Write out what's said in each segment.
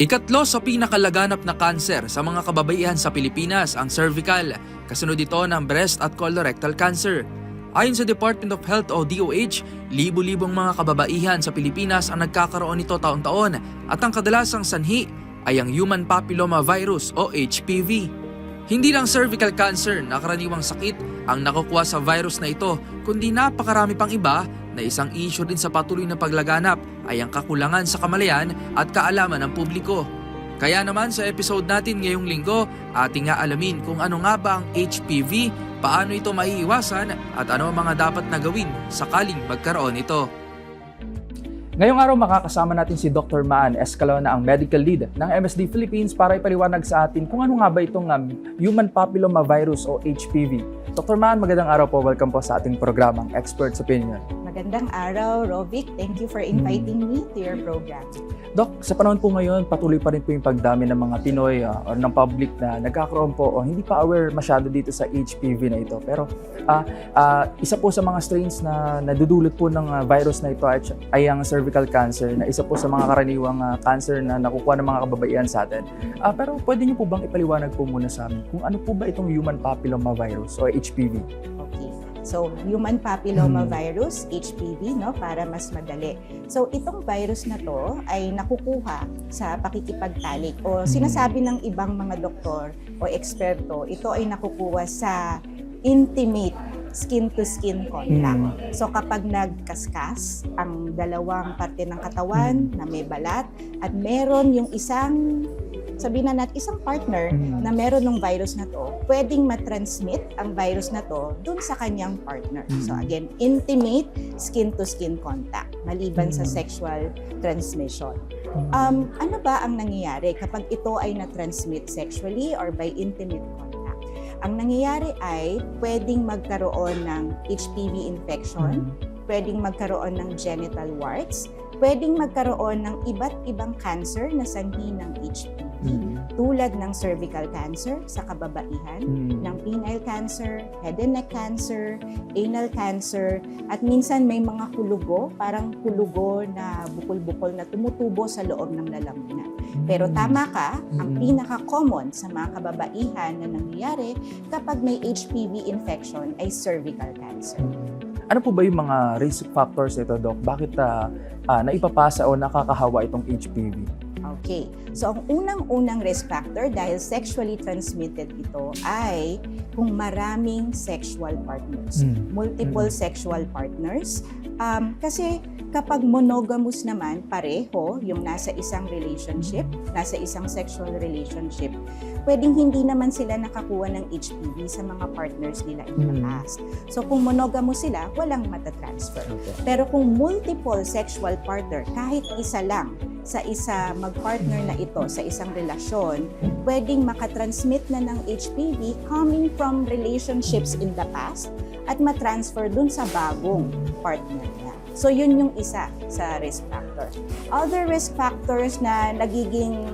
Ikatlo sa pinakalaganap na kanser sa mga kababaihan sa Pilipinas ang cervical, kasunod ito ng breast at colorectal cancer. Ayon sa Department of Health o DOH, libo-libong mga kababaihan sa Pilipinas ang nagkakaroon nito taon-taon at ang kadalasang sanhi ay ang human papilloma virus o HPV. Hindi lang cervical cancer na karaniwang sakit ang nakukuha sa virus na ito, kundi napakarami pang iba na isang issue din sa patuloy na paglaganap ay ang kakulangan sa kamalayan at kaalaman ng publiko. Kaya naman sa episode natin ngayong linggo, ating nga alamin kung ano nga ba ang HPV, paano ito maiiwasan at ano ang mga dapat na gawin sakaling magkaroon ito. Ngayong araw makakasama natin si Dr. Maan Escalona, ang medical lead ng MSD Philippines para ipaliwanag sa atin kung ano nga ba itong um, human papilloma virus o HPV. Dr. Maan, magandang araw po. Welcome po sa ating programang Expert's Opinion. Magandang araw, Rovic. Thank you for inviting me to your program. Doc, sa panahon po ngayon, patuloy pa rin po yung pagdami ng mga Pinoy uh, or ng public na nagkakaroon po o hindi pa aware masyado dito sa HPV na ito. Pero ah ah, isa po sa mga strains na nadudulot po ng ah, virus na ito ay, ay ang cervical cancer na isa po sa mga karaniwang ah, cancer na nakukuha ng mga kababaihan sa atin. Ah, pero pwede niyo po bang ipaliwanag po muna sa amin kung ano po ba itong human papilloma virus o HPV? Okay. So, human papilloma Hmm. virus, HPV, no, para mas madali. So, itong virus na to ay nakukuha sa pakikipagtalik o sinasabi ng ibang mga doktor o eksperto, ito ay nakukuha sa intimate skin-to-skin contact. So, kapag nagkaskas ang dalawang parte ng katawan na may balat at meron yung isang sabihin na natin isang partner Hmm. na meron ng virus na to, pwedeng matransmit ang virus na to dun sa kanyang partner. Mm. So again, intimate skin-to-skin contact maliban sa Mm. sexual transmission. Um, ano ba ang nangyayari kapag ito ay na-transmit sexually or by intimate contact? Ang nangyayari ay pwedeng magkaroon ng HPV infection, pwedeng magkaroon ng genital warts, pwedeng magkaroon ng iba't ibang cancer na sanhi ng HPV Mm. Tulad ng cervical cancer sa kababaihan, Mm. ng penile cancer, head and neck cancer, anal cancer, at minsan may mga kulugo, parang kulugo na bukol-bukol na tumutubo sa loob ng lalamunan. Pero tama ka, ang Mm. pinaka-common sa mga kababaihan na nangyayari kapag may HPV infection ay cervical cancer. Ano po ba yung mga risk factors ito, Doc? Bakit ah, ah, naipapasa o nakakahawa itong HPV? Okay. So, ang unang-unang risk factor dahil sexually transmitted ito ay kung maraming sexual partners. Mm. Multiple sexual partners. Um, kasi kapag monogamous naman, pareho, yung nasa isang relationship, nasa isang sexual relationship, pwedeng hindi naman sila nakakuha ng HPV sa mga partners nila in the Mm. past. So, kung monogamous sila, walang matatransfer. Okay. Pero kung multiple sexual partner, kahit isa lang sa isa mag-partner na ito sa isang relasyon, pwedeng makatransmit na ng HPV coming from relationships in the past at matransfer dun sa bagong partner niya. So yun yung isa sa risk factor. Other risk factors na nagiging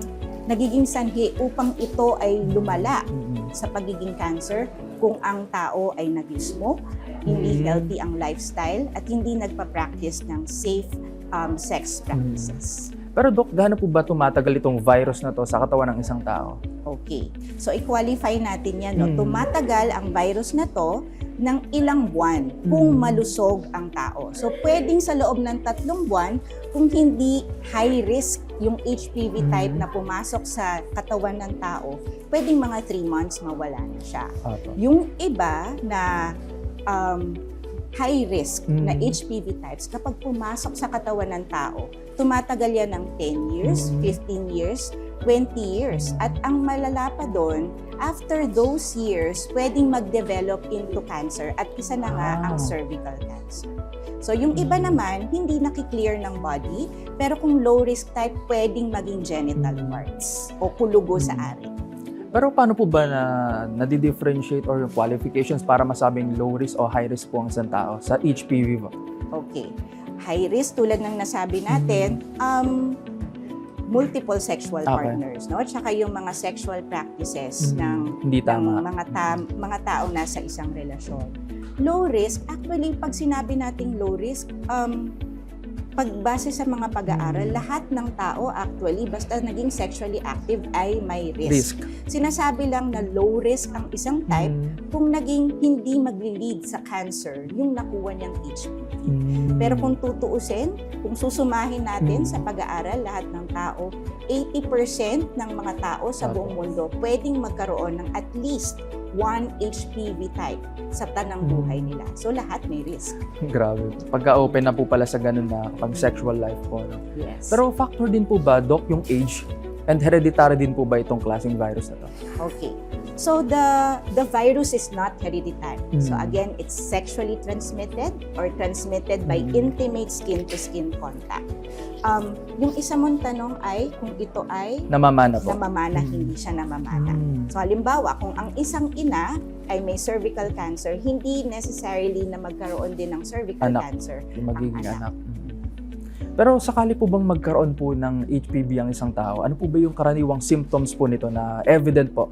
nagiging sanhi upang ito ay lumala Mm. sa pagiging cancer kung ang tao ay nag-smoke, hindi Mm. healthy ang lifestyle, at hindi nagpa-practice ng safe um, sex practices. Pero Doc, gaano po ba tumatagal itong virus na to sa katawan ng isang tao? Okay. So, i-qualify natin yan. No? Mm. Tumatagal ang virus na to ng ilang buwan kung Mm. malusog ang tao. So, pwedeng sa loob ng tatlong buwan kung hindi high risk yung HPV Mm. type na pumasok sa katawan ng tao, pwedeng mga 3 months mawala na siya. Yung iba na um, high risk na Mm. HPV types, kapag pumasok sa katawan ng tao, tumatagal yan ng 10 years, Mm. 15 years, 20 years. At ang malala pa doon, after those years, pwedeng mag-develop into cancer at isa na nga ang Ah. cervical cancer. So yung iba naman, hindi nakiklear ng body, pero kung low risk type, pwedeng maging genital warts o kulugo sa Mm. ari. Pero paano po ba na nadi-differentiate or qualifications para masabing low risk o high risk po ang isang tao sa HPV? Okay. High risk, tulad ng nasabi natin, um, multiple sexual Okay. partners, no? Tsaka yung mga sexual practices Mm, ng Hindi ng tama. mga ta- mga taong nasa isang relasyon. Low risk, actually pag sinabi nating low risk, um pagbase sa mga pag-aaral, lahat ng tao actually basta naging sexually active ay may risk. Risk. Sinasabi lang na low risk ang isang type Mm. kung naging hindi magli-lead sa cancer yung nakuha niyang HPV. Mm. Pero kung tutuusin, kung susumahin natin Mm. sa pag-aaral lahat ng tao, 80% ng mga tao sa buong mundo pwedeng magkaroon ng at least one HPV type sa tanang Mm. buhay nila. So lahat may risk. Grabe. Pagka-open na po pala sa ganun na kapag sexual life po. Yes. Pero factor din po ba, Doc, yung age? And hereditary din po ba itong klaseng virus na to? Okay. So the the virus is not hereditary. So Mm. again, it's sexually transmitted or transmitted by Mm. intimate skin-to-skin contact. Um, yung isa mong tanong ay kung ito ay Namamana po. namamana, Mm. hindi siya namamana. Mm. So halimbawa, kung ang isang ina ay may cervical cancer, hindi necessarily na magkaroon din ng cervical Anak. cancer. Yung magiging Ang anak. anak. Pero sakali po bang magkaroon po ng HPV ang isang tao, ano po ba yung karaniwang symptoms po nito na evident po?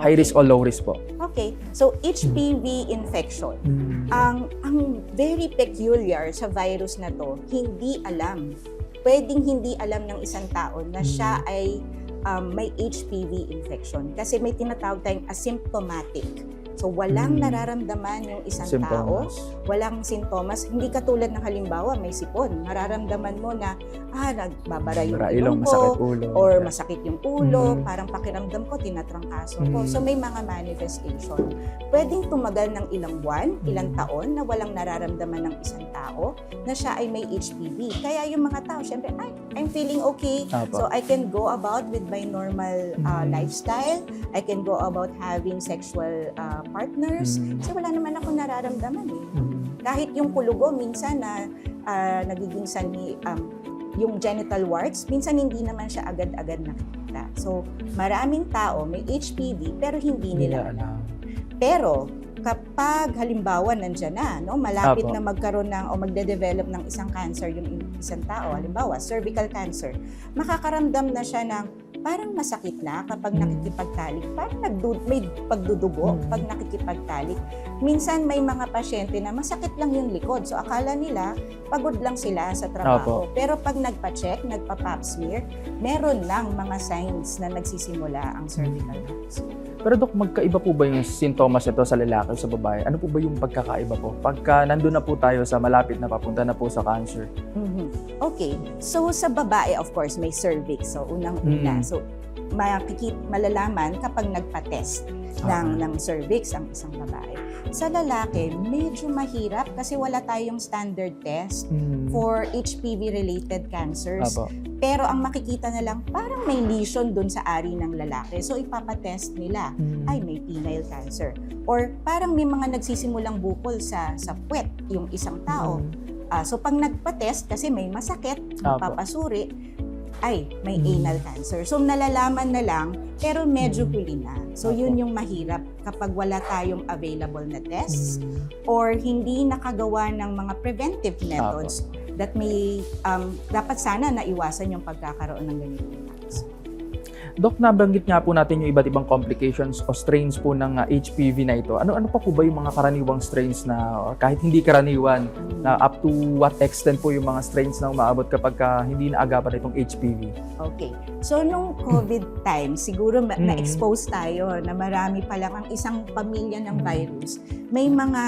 High risk o low risk po? Okay, so HPV infection. Ang ang very peculiar sa virus na to, hindi alam. Pwedeng hindi alam ng isang tao na siya ay um, may HPV infection kasi may tinatawag tayong asymptomatic. So walang Mm. nararamdaman yung isang tao, Symptoms. walang sintomas, hindi katulad ng halimbawa may sipon, nararamdaman mo na ah nagbabara yung ilong ko, masakit ulo. or masakit yung ulo, Mhm. parang pakiramdam ko, tinatrangkaso ko. Mhm. So may mga manifestation. Pwedeng tumagal ng ilang buwan, ilang Mhm. taon na walang nararamdaman ng isang tao na siya ay may HPV. Kaya yung mga tao, syempre, ay, I'm feeling okay. Apo. So I can go about with my normal uh, lifestyle. I can go about having sexual uh, partners. Mm. Kasi wala naman ako nararamdaman eh Mm. kahit yung kulugo minsan na ah, nagiging sanhi um, yung genital warts, minsan hindi naman siya agad-agad nakikita. So, maraming tao may HPV pero hindi nila alam. Pero kapag halimbawa nandiyan na, no, malapit Apo. na magkaroon ng o magde-develop ng isang cancer yung isang tao, halimbawa cervical cancer, makakaramdam na siya ng parang masakit na kapag nakikipagtalik, parang nagdu- may pagdudugo Mm. pag nakikipagtalik. Minsan may mga pasyente na masakit lang yung likod. So akala nila pagod lang sila sa trabaho. Pero pag nagpa-check, nagpa-pap smear, meron lang mga signs na nagsisimula ang cervical cancer. Pero Dok, magkaiba po ba yung sintomas nito sa lalaki o sa babae? Ano po ba yung pagkakaiba po? Pagka nandun na po tayo sa malapit na papunta na po sa cancer. Mhm. Okay. So sa babae, of course, may cervix. So unang-una. Mm. So makikit malalaman kapag nagpa-test ng, Okay. ng cervix ang isang babae. Sa lalaki, medyo mahirap kasi wala tayong standard test Mm. for HPV-related cancers. Apo. Pero ang makikita na lang, parang may lesion dun sa ari ng lalaki. So ipapatest nila, Mm. ay may penile cancer. Or parang may mga nagsisimulang bukol sa, sa puwet yung isang tao. Mm. Ah, so pag nagpa-test, kasi may masakit, papasuri, ay may Mm. anal cancer. So nalalaman na lang, pero medyo Mm. huli na. So Apo. yun yung mahirap kapag wala tayong available na tests Mm. or hindi nakagawa ng mga preventive methods that may, um, dapat sana naiwasan yung pagkakaroon ng ganitong Dok, nabanggit nga po natin yung iba't ibang complications o strains po ng uh, HPV na ito. Ano-ano pa po ba yung mga karaniwang strains na or kahit hindi karaniwan na up to what extent po yung mga strains na umaabot kapag ka hindi naagapan itong HPV? Okay. So, nung COVID time, siguro ma- na-expose tayo na marami pa lang ang isang pamilya ng Mm. virus. May mga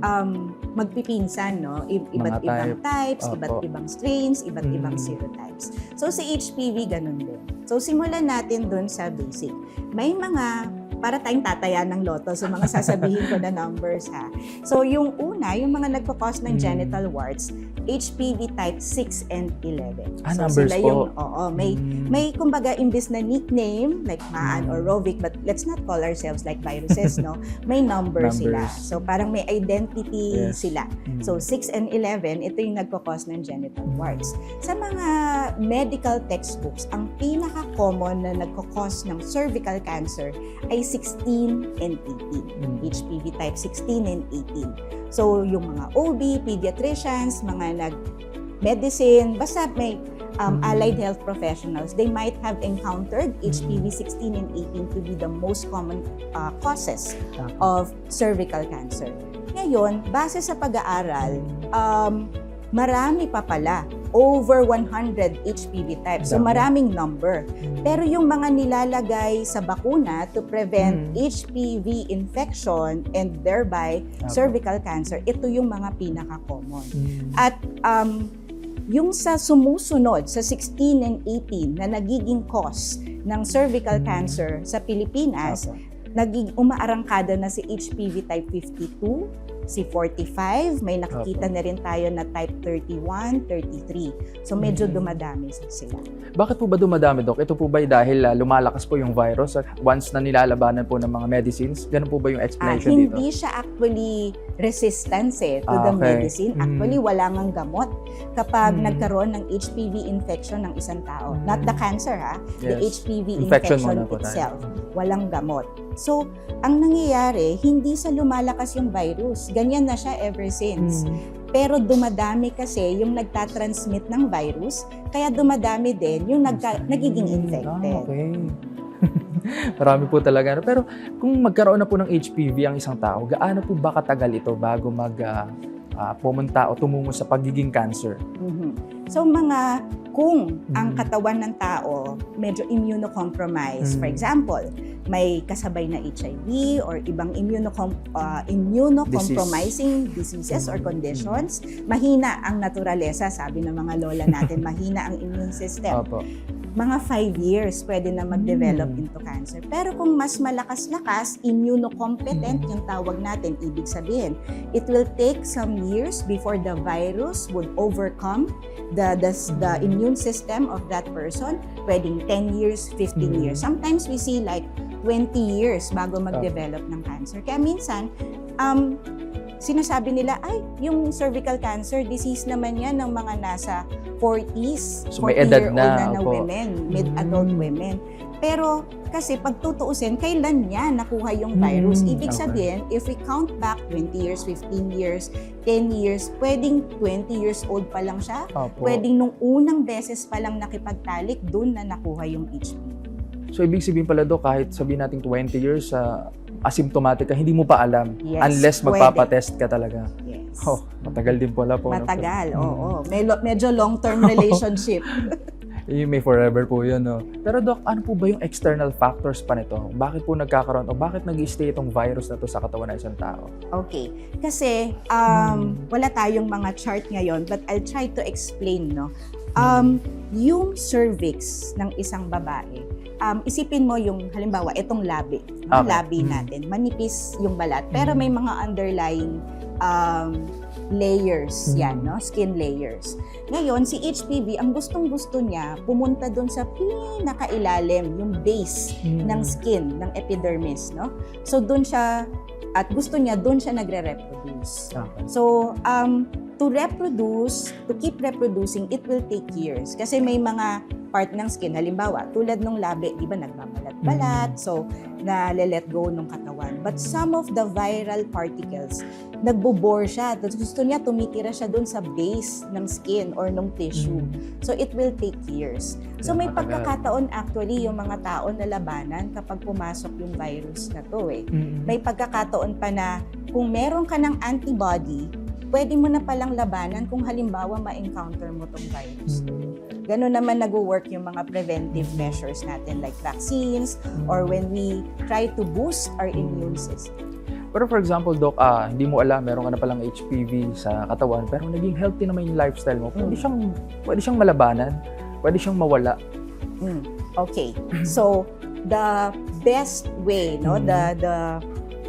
um, magpipinsan, no? I- iba't Mga ibang type. types, Opo. iba't ibang strains, iba't Mm. ibang serotypes. So, sa HPV, ganun din. So, simulan natin dun sa basic. May mga para tayong tataya ng loto sa mga sasabihin ko na numbers ha. So yung una, yung mga nagpo-cause ng Mm. genital warts, HPV type 6 and 11. Ah, so numbers sila po. yung, oo, may, Mm. may kumbaga imbis na nickname like Maan Mm. or Rovic, but let's not call ourselves like viruses, no? May number sila. Numbers. So parang may identity Yes. Sila. Mm. So 6 and 11, ito yung nagpo-cause ng genital warts. Sa mga medical textbooks, ang pinaka-common na nagko-cause ng cervical cancer ay 16 and 18. Mm. HPV type 16 and 18. So yung mga OB, pediatricians, mga nag-medicine, basta may um, Mm. allied health professionals, they might have encountered HPV 16 and 18 to be the most common uh, causes of cervical cancer. Ngayon, base sa pag-aaral, um, marami pa pala, over 100 HPV types. So maraming number. Mm. Pero yung mga nilalagay sa bakuna to prevent Mm. HPV infection and thereby Tama. cervical cancer, ito yung mga pinaka-common. Mm. At um, yung sa sumusunod, sa 16 and 18 na nagiging cause ng cervical Mm. cancer sa Pilipinas, Tama. Naging umaarangkada na si HPV type 52, si 45, may nakikita na rin tayo na type 31, 33. So medyo Mm. dumadami sila. Bakit po ba dumadami, Dok? Ito po ba dahil ah, lumalakas po yung virus at once na nilalabanan po ng mga medicines? Ganun po ba yung Ah, explanation dito? hindi siya actually resistance eh, to Ah, the okay. medicine. Mm. Actually, wala ngang gamot kapag Mm. nagkaroon ng HPV infection ng isang tao. Not the Mm. cancer ha, the Yes. HPV Infection infection, tayo. itself. Walang gamot. So, ang nangyayari, hindi sa lumalakas yung virus. Ganyan na siya ever since. Mm. Pero dumadami kasi yung nagtatransmit ng virus, kaya dumadami din yung nagka, nagiging infected. Ah, okay. Marami po talaga. Pero kung magkaroon na po ng HPV ang isang tao, gaano po ba katagal ito bago mag ah, ah, pumunta o tumungo sa pagiging cancer? Mhm. So mga kung ang Mm. katawan ng tao medyo immunocompromised, Mm. for example, may kasabay na HIV or ibang immunocom uh, immunocompromising diseases or Mm. conditions, mahina ang naturalesa, sabi ng mga lola natin, mahina ang immune system. Opo. Mga five years pwede na mag-develop Mm. into cancer. Pero kung mas malakas-lakas, immunocompetent Mm. yung tawag natin, ibig sabihin, it will take some years before the virus would overcome the, the, the Mm. immune system of that person. Pwedeng 10 years, 15 Mm. years. Sometimes we see like 20 years bago mag-develop ng cancer. Kaya minsan, um, sinasabi nila, ay, yung cervical cancer, disease naman yan ng mga nasa 40s, So, may edad 40-year-old na, na, na women, mid-adult Mm. women. Pero kasi pag tutuusin, kailan niya nakuha yung Mm, virus? Ibig okay. sabihin, if we count back 20 years, 15 years, 10 years, pwedeng 20 years old pa lang siya. Opo. Pwedeng nung unang beses pa lang nakipagtalik, doon na nakuha yung HPV. So, ibig sabihin pala, Dok, kahit sabihin natin 20 years sa asymptomatic ka, hindi mo pa alam Yes, unless magpapatest ka talaga. Yes. Oh, matagal din pala po. no? Matagal, Mm. oo. May lo- medyo long-term relationship. Yung may forever po yun, no? Pero Doc, ano po ba yung external factors pa nito? Bakit po nagkakaroon o bakit nag stay itong virus na to sa katawan ng isang tao? Okay. Kasi um, wala tayong mga chart ngayon but I'll try to explain, no? Um, yung cervix ng isang babae, um, isipin mo yung halimbawa, itong labi. Ang Okay. labi Mm. natin, manipis yung balat. Pero Mm. may mga underlying um, layers Mm. yan, no? Skin layers. Ngayon, si HPV, ang gustong-gusto niya, pumunta doon sa pinakailalim, yung base ng skin, ng epidermis, no? So doon siya at gusto niya doon siya nagre-reproduce. Okay. So um to reproduce, to keep reproducing, it will take years kasi may mga part ng skin halimbawa tulad ng labi, 'di ba nagbabalat-balat, so na-let go ng katawan. But some of the viral particles nagbo-bore siya. Gusto niya tumitira siya doon sa base ng skin or ng tissue. Mm. So it will take years. So may pagkakataon actually yung mga tao na labanan kapag pumasok yung virus na to eh. Mm. May pagkakataon pa na kung meron ka ng antibody, pwede mo na palang labanan kung halimbawa ma-encounter mo tong virus. Mm. Ganun naman nag-work yung mga preventive measures natin like vaccines or when we try to boost our immune system. Pero for example, Doc, ah, hindi mo alam, meron ka na palang HPV sa katawan, pero naging healthy naman yung lifestyle mo. Pwede siyang, pwede siyang malabanan, pwede siyang mawala. Mm, Okay. So, the best way, no? The the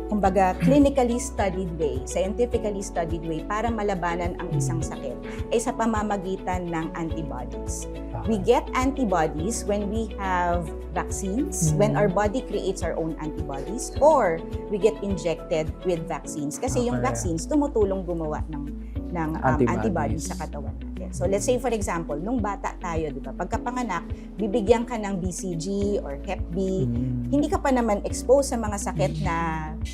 kumbaga clinically studied way, scientifically studied way para malabanan ang isang sakit ay sa pamamagitan ng antibodies. We get antibodies when we have vaccines, Mhm. when our body creates our own antibodies, or we get injected with vaccines. Kasi yung Okay. vaccines tumutulong gumawa ng ng um, antibodies. Antibodies. sa katawan natin. So let's say for example, nung bata tayo, di ba, pagkapanganak, bibigyan ka ng BCG or Hep B, Mm. hindi ka pa naman exposed sa mga sakit na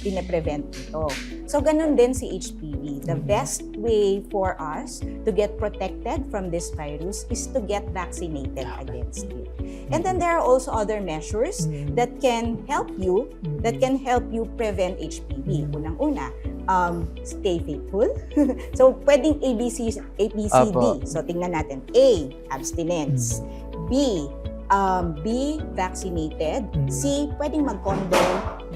pine-prevent ito. So, ganun din si HPV. The Mhm. best way for us to get protected from this virus is to get vaccinated against it. And then there are also other measures that can help you, that can help you prevent HPV. Unang-una, um, stay faithful. so, pwedeng ABC, ABCD. So, tingnan natin. A, abstinence. B, um, B, vaccinated. Mhm. C, pwedeng mag-condom.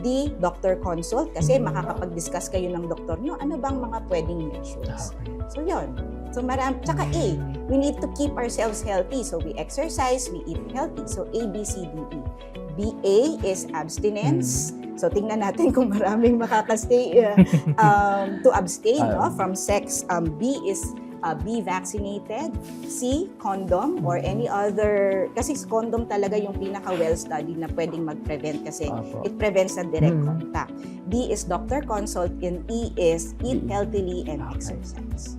D, doctor consult. Kasi Mhm. makakapag-discuss kayo ng doktor nyo. Ano bang mga pwedeng measures? So, yun. So, maram, tsaka A, we need to keep ourselves healthy. So, we exercise, we eat healthy. So, A, B, C, D, E. B, A is abstinence. So, tingnan natin kung maraming makakastay uh, um, to abstain no, Ah. from sex. Um, B is uh, be vaccinated. C, condom or any other, kasi condom talaga yung pinaka well-studied na pwedeng mag-prevent kasi Apo. it prevents a direct Mm. contact. D is doctor consult and E is eat E. healthily and Okay. exercise.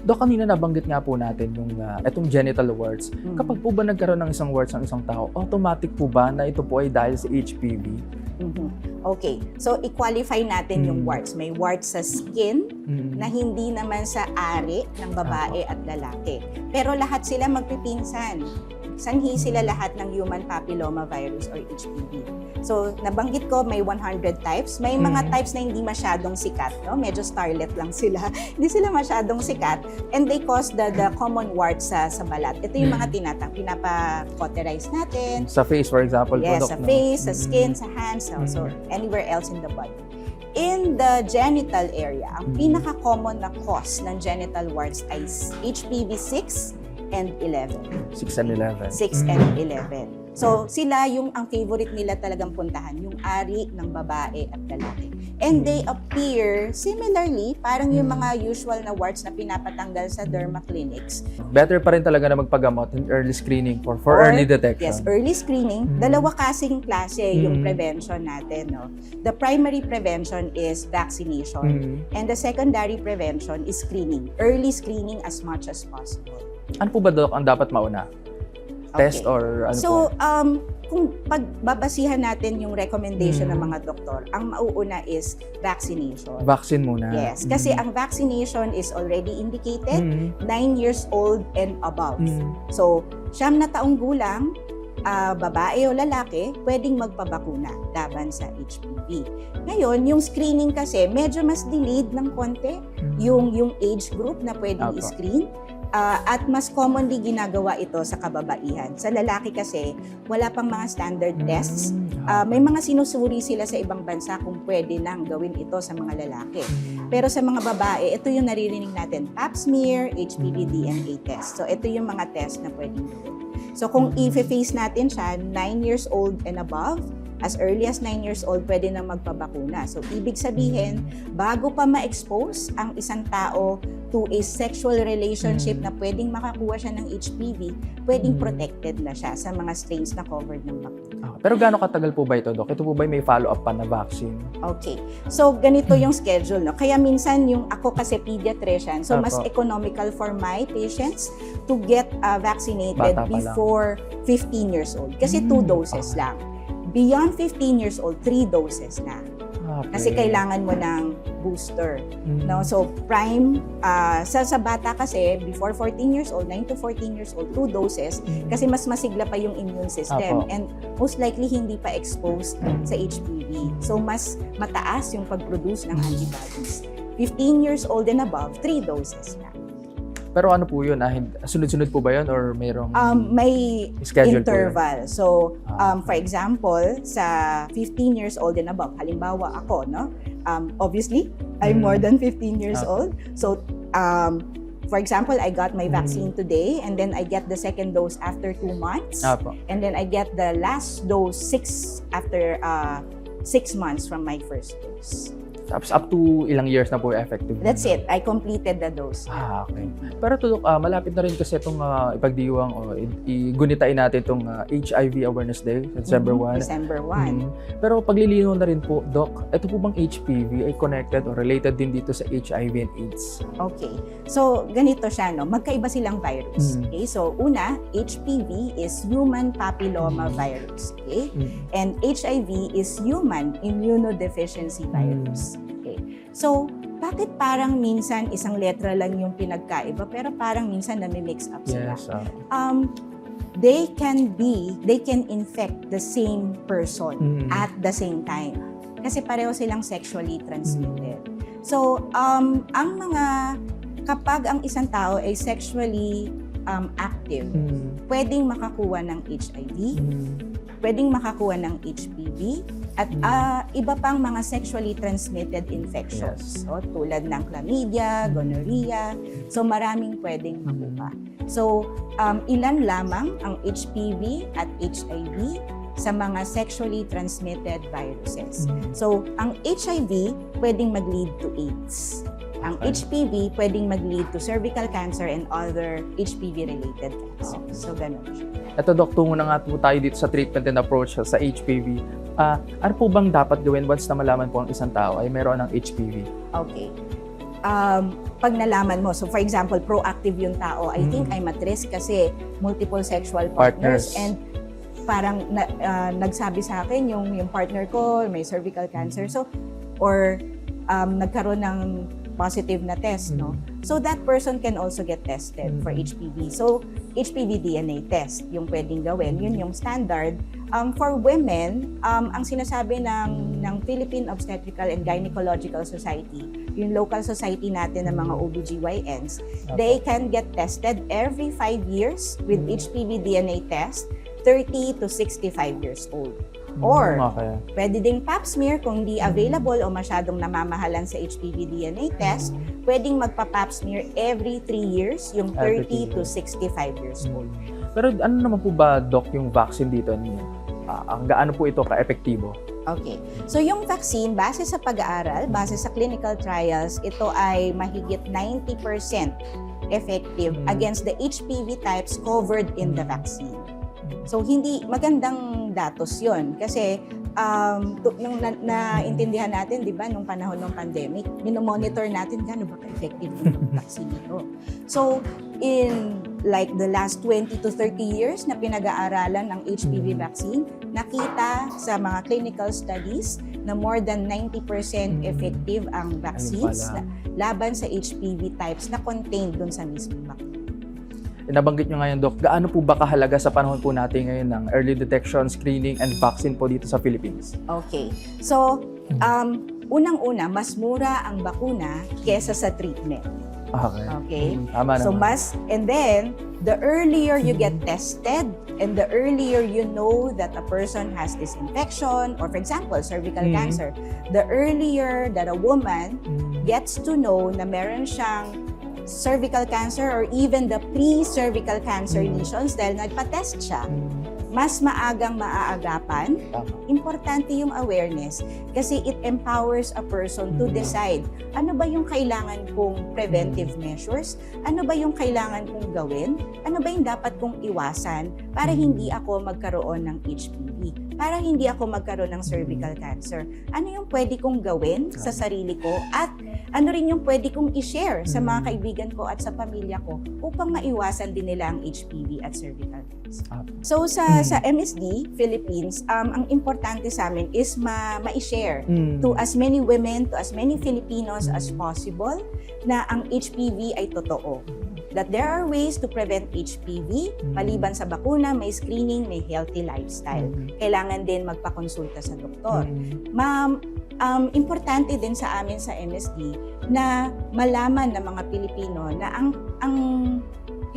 Dok, kanina nabanggit nga po natin yung uh, itong genital warts. Mm. Kapag po ba nagkaroon ng isang warts ng isang tao, automatic po ba na ito po ay dahil sa HPV? Mhm. Okay, so i-qualify natin yung Mm. warts. May warts sa skin Mm. na hindi naman sa ari ng babae at lalaki. Pero lahat sila magpipinsan. Sanhi sila lahat ng human papilloma virus or HPV. So, nabanggit ko may 100 types. May mga Mm. types na hindi masyadong sikat, no? Medyo starlet lang sila. hindi sila masyadong sikat and they cause the the common warts sa sa balat. Ito yung Mm. mga tinatang pinapa-cauterize natin. Sa face, for example Yes, Dok, sa no? face, sa Mm. skin, sa hands, so, so Mm. anywhere else in the body. In the genital area, ang Mm. pinaka-common na cause ng genital warts ay HPV 6 and 11. 6 and 11. 6 Mm. and 11. So, sila yung ang favorite nila talagang puntahan, yung ari ng babae at lalaki. And they appear similarly, parang yung Mm. mga usual na warts na pinapatanggal sa derma clinics. Better pa rin talaga na magpagamot in early screening for, for Or- early detection. Yes, early screening, Mm. dalawa kasing klase yung prevention natin. No? The primary prevention is vaccination. And the secondary prevention is screening. Early screening as much as possible. Ano po ba, Dok, ang dapat mauna? Test Okay. or ano So, po? um, kung pagbabasihan natin yung recommendation Mm. ng mga doktor, ang mauuna is vaccination. Vaccine muna. Yes, kasi Mm. ang vaccination is already indicated Mm. 9 years old and above. Mm. So, siyam na taong gulang, ah, babae o lalaki, pwedeng magpabakuna laban sa HPV. Ngayon, yung screening kasi medyo mas delayed ng konti Mm. yung yung age group na pwedeng Apo. i-screen. Ah, at mas commonly ginagawa ito sa kababaihan. Sa lalaki kasi, wala pang mga standard tests. Mm. Ah, may mga sinusuri sila sa ibang bansa kung pwede nang gawin ito sa mga lalaki. Mm. Pero sa mga babae, ito yung naririnig natin, pap smear, HPV DNA test. So ito yung mga test na pwedeng gawin. So kung i-face natin siya, 9 years old and above, as early as 9 years old, pwede na magpabakuna. So ibig sabihin, bago pa ma-expose ang isang tao to a sexual relationship Mm. na pwedeng makakuha siya ng HPV, pwedeng Mm. protected na siya sa mga strains na covered ng bakuna. Ah, Pero gaano katagal po ba ito, Dok? Ito po ba may follow-up pa na vaccine? Okay. So, ganito yung schedule, no? Kaya minsan yung ako kasi pediatrician, so mas economical for my patients to get uh, vaccinated pa lang. before 15 years old. Kasi two Mm, doses okay. lang. Beyond 15 years old, three doses na. Okay. Kasi kailangan mo ng booster. Mm. No? So, prime, uh, sa, sa bata kasi, before 14 years old, 9 to 14 years old, two doses. Mm. Kasi mas masigla pa yung immune system. Apo. And most likely, hindi pa exposed sa HPV. So, mas mataas yung pag-produce ng antibodies. 15 years old and above, 3 doses na. Pero ano po yun? Ah, sunod-sunod po ba yun or mayroong Um, may schedule interval. So, Ah, um, for example, sa 15 years old and above, halimbawa ako, no? Um, obviously, I'm Mm. more than 15 years Ah. old. So, um, for example, I got my Mm. vaccine today and then I get the second dose after two months. Apo. And then I get the last dose six after uh, six months from my first dose. Tapos up to ilang years na po effective? That's it. I completed the dose. Ah, okay. Pero Tudok, ah, malapit na rin kasi itong ah, ipagdiwang o igunitain natin itong ah, HIV Awareness Day, December Mhm, 1. December 1. Mm. Pero paglilinaw na rin po, Doc, ito po bang HPV ay connected or related din dito sa HIV and AIDS? Okay. So, ganito siya, no? Magkaiba silang virus. Mm. Okay? So, una, HPV is human papilloma Mm. virus. Okay? Mm. And HIV is human immunodeficiency virus. Okay. So, bakit parang minsan isang letra lang yung pinagkaiba pero parang minsan nami-mix up sila? Yes. ah. Um, they can be, they can infect the same person Mm. at the same time. Kasi pareho silang sexually transmitted. So, um, ang mga, kapag ang isang tao ay sexually um, active, Mm. pwedeng makakuha ng HIV, Mm. pwedeng makakuha ng HPV, at Mm. ah, iba pang mga sexually transmitted infections. Yes. So, tulad ng chlamydia, gonorrhea. So, maraming pwedeng makuha. So, um, ilan lamang ang HPV at HIV sa mga sexually transmitted viruses. Mm. So, ang HIV pwedeng mag-lead to AIDS. Ang. HPV pwedeng mag-lead to cervical cancer and other HPV-related cancers. So, ganun siya. Ito, Doc, tungo na nga po tayo dito sa treatment and approach sa HPV. Ah, ano po bang dapat gawin once na malaman po ang isang tao ay meron ng HPV? Okay. Um, pag nalaman mo, so for example, proactive yung tao, I think Mm. I'm at risk kasi multiple sexual Partners. partners, and parang na, ah, nagsabi sa akin yung, yung partner ko may cervical cancer. So, or um, nagkaroon ng positive na test, no? So that person can also get tested for. HPV. So HPV DNA test yung pwedeng gawin, yun yung standard. Um, for women, um, ang sinasabi ng ng Philippine Obstetrical and Gynecological Society, yung local society natin ng mga OBGYNs, they can get tested every 5 years with. HPV DNA test, 30 to 65 years old. Or, Mm, okay. Pwede ding pap smear kung di available o masyadong namamahalan sa HPV DNA test. Pwedeng magpa-pap smear every 3 years, yung Every 30 three to years. 65 years old. Pero ano naman po ba, Doc, yung vaccine dito? Ah, ang gaano po ito ka-epektibo? Okay. So yung vaccine, base sa pag-aaral, base sa clinical trials, ito ay mahigit 90% effective Mm. against the HPV types covered in the Mm. vaccine. So hindi magandang datos 'yon kasi um tu- nung na, naintindihan natin 'di ba nung panahon ng pandemic, minomonitor natin gaano ba ka-effective yung vaccine ito. So in like the last 20 to 30 years na pinag-aaralan ng HPV Mm. vaccine, nakita sa mga clinical studies na more than 90% Mm. effective ang vaccines pala. na, laban sa HPV types na contained dun sa mismong vaccine. Nabanggit nyo ngayon, Doc, gaano po ba kahalaga sa panahon po natin ngayon ng early detection, screening, and vaccine po dito sa Philippines? Okay. So, um, unang-una, mas mura ang bakuna kesa sa treatment. Okay. Okay? Mm, Tama So, naman. mas, and then, the earlier you get tested and the earlier you know that a person has this infection, or for example, cervical Mhm. cancer, the earlier that a woman Mm, gets to know na meron siyang cervical cancer or even the pre-cervical cancer Mm. lesions dahil nagpa-test siya, mas maagang maaagapan. Importante yung awareness kasi it empowers a person to Mm. decide ano ba yung kailangan kong preventive measures, ano ba yung kailangan kong gawin, ano ba yung dapat kong iwasan para hindi ako magkaroon ng HPV, para hindi ako magkaroon ng cervical cancer. Ano yung pwede kong gawin sa sarili ko at ano rin yung pwede kong i-share sa mga Mm. kaibigan ko at sa pamilya ko upang maiwasan din nila ang HPV at cervical cancer. Ah. So sa Mm. sa MSD Philippines, um, ang importante sa amin is ma ma-share Mm. to as many women, to as many Filipinos as Mm. possible na ang HPV ay totoo. That there are ways to prevent HPV, Mm. maliban sa bakuna, may screening, may healthy lifestyle. Mm. Kailangan din magpakonsulta sa doktor. Mm. Ma'am, um, importante din sa amin sa MSD na malaman ng mga Pilipino na ang ang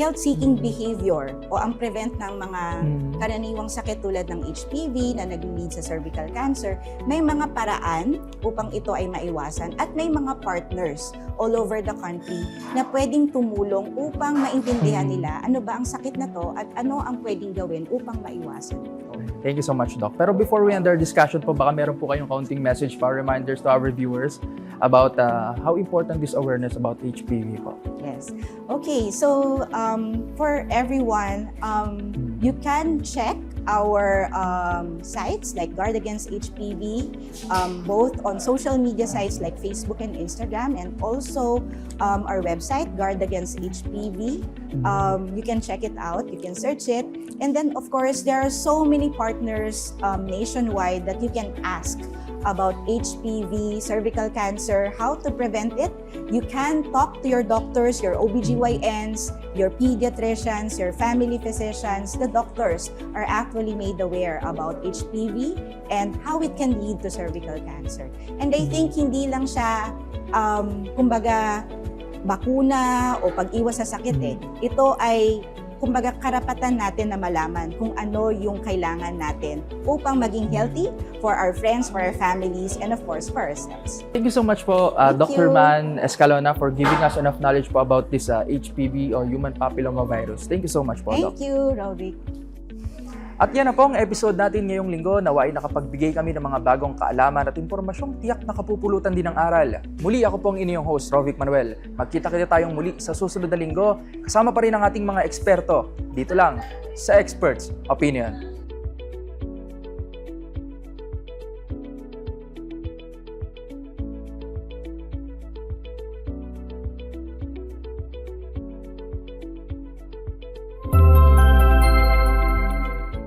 health-seeking behavior o ang prevent ng mga Mm. karaniwang sakit tulad ng HPV na nag-lead sa cervical cancer, may mga paraan upang ito ay maiwasan at may mga partners all over the country na pwedeng tumulong upang maintindihan Mm. nila ano ba ang sakit na to at ano ang pwedeng gawin upang maiwasan ito. Thank you so much, Doc. Pero before we end our discussion po, baka meron po kayong counting message para reminders to our viewers about uh, how important this awareness about HPV po. Yes. Okay, so um, for everyone, um, you can check our um, sites like Guard Against HPV, um, both on social media sites like Facebook and Instagram, and also um, our website, Guard Against HPV. Um, you can check it out, you can search it. And then, of course, there are so many partners um, nationwide that you can ask about HPV, cervical cancer, how to prevent it. You can talk to your doctors, your OBGYNs, your pediatricians, your family physicians. The doctors are actually made aware about HPV and how it can lead to cervical cancer. And I think hindi lang siya, um, kumbaga, bakuna o pag-iwas sa sakit eh. Ito ay kumbaga karapatan natin na malaman kung ano yung kailangan natin upang maging healthy for our friends, for our families, and of course for ourselves. Thank you so much po, uh, Thank Dr. you. Man Escalona, for giving us enough knowledge po about this uh, HPV or human papillomavirus. Thank you so much po, Doc. Thank you, Rovic. At yan na po ang episode natin ngayong linggo. Naway nakapagbigay kami ng mga bagong kaalaman at impormasyong tiyak na kapupulutan din ng aral. Muli ako pong inyong host, Rovic Manuel. Magkita-kita tayong muli sa susunod na linggo. Kasama pa rin ang ating mga eksperto. Dito lang sa Experts Opinion.